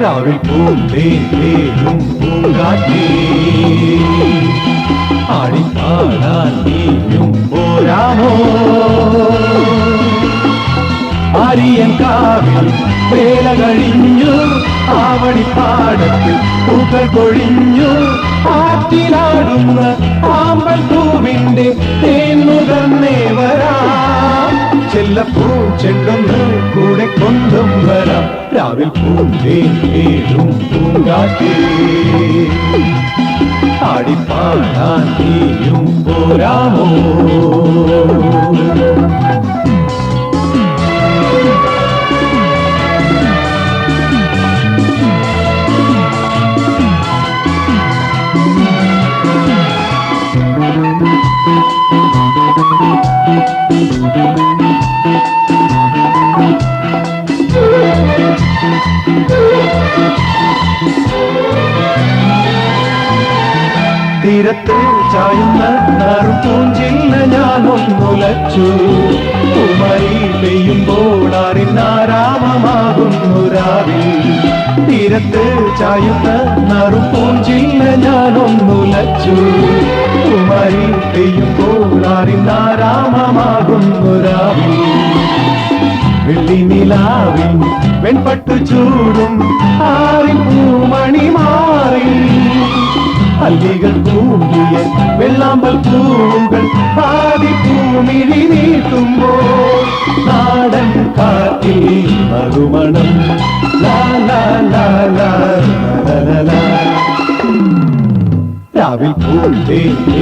രാവിൽ പൂന്തേരും പൂങ്കാറ്റേ. ആടിത്താടാൻ നീയും അരിയൻ കാവിൽ വേല കഴിഞ്ഞു ആവണിപ്പാടത്തിൽ പൂക്കൾ കൊഴിഞ്ഞു ആറ്റിലാടുന്ന ചെല്ലപ്പൂ ചെണ്ടൊന്ന് കൂടെ കൊണ്ടും വരാം. രാവിൽ പൂന്തേൻ തേനും പൂങ്കാറ്റേ. ആടിപ്പാടാൻ നീയും പോരാമോ? തീരത്ത് ചായുന്ന നറുപൂഞ്ചില്ല ഞാൻ ഒന്നുലച്ചു കുമരി പെയ്യുമ്പോൾ അറിനാരാമമാകുന്നു രാവിൽ. തീരത്ത് ചായുന്ന നറുപൂഞ്ചില്ല ഞാൻ ഒന്നുലച്ചു കുമരി പെയ്യുമ്പോൾ അറിനാരാമമാകുന്നു വെള്ളി നിലാവിൽ വെൺപട്ടു ചൂടും ആറിൻ പൂമണി മാറി അല്ലികൾ കൂടിയ വെള്ളാമ്പൽ പൂവുകൾ പാതി പൂമിഴി നീട്ടുമ്പോൾ നാടൻ കാറ്റിൽ മറുമണം ലാ ലാ ലാ ലാ ലാ ലാ ലാ. രാവിൽ പൂന്തേ